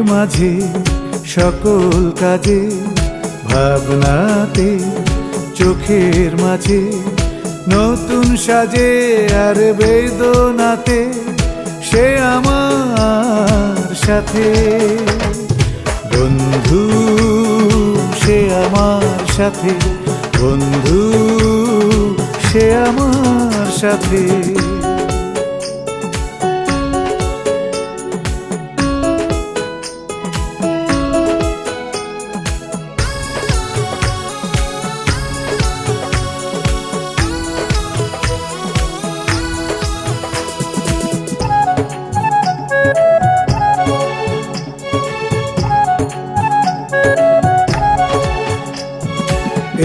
মাঝে সকল কাজে, ভাবনাতে, চোখের মাঝে, নতুন সাজে আর বেদনাতে, সে আমার সাথে। বন্ধু, সে আমার সাথে। বন্ধু, সে আমার সাথে।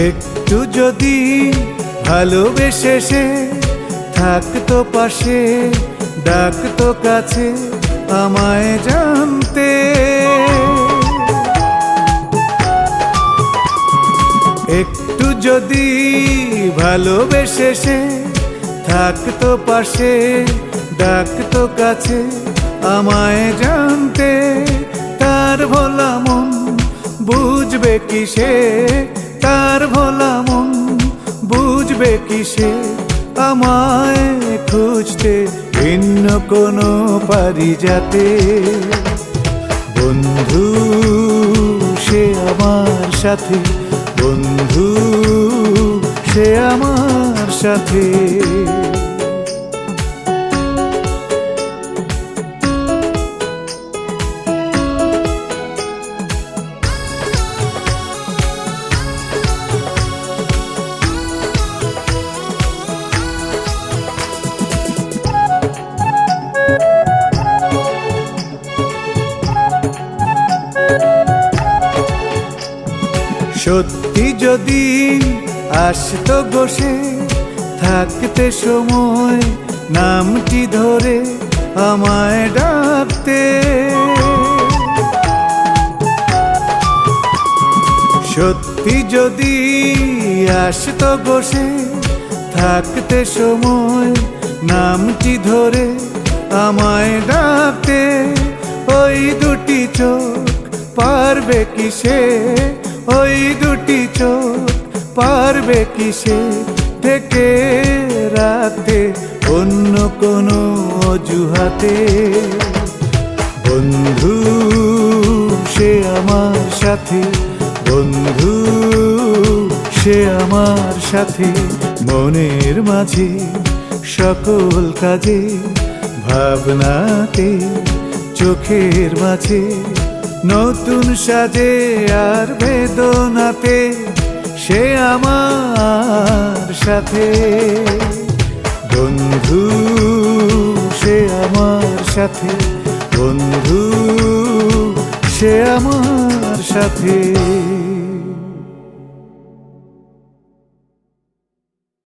একটু যদি ভালোবেসে সে থাকতো পাশে, ডাকতো কাছে আমায় জানতে। একটু যদি ভালোবেসে সে থাকতো পাশে, ডাকতো কাছে আমায় জানতে। তার ভোলা মন বুঝবে কি সে তার ভোলা মন বুঝবে কিসে? আমায় খুঁজতে ভিন্ন কোনো পারি যাতে বন্ধু, সে আমার সাথে। বন্ধু, সে আমার সাথে। সত্যি যদি আসতো বসে, থাকতে সময়, নামটি ধরে আমায় ডাকতে। সত্যি যদি আসতো বসে, থাকতে সময়, নামটি ধরে আমায় ডাকতে। ওই দুটি চোখ পারবে কিসে ওই দুটি চোখ পারবে কিসে থেকে রাতে? অন্য কোনো অজুহাতে? বন্ধু, সে আমার সাথে। বন্ধু, সে আমার সাথে। মনের মাঝে সকল কাজে, ভাবনাতে, চোখের মাঝে নতুন সাজে আর বেদনাতে, সে আমার সাথে। বন্ধু, সে আমার সাথে। বন্ধু, সে আমার সাথে।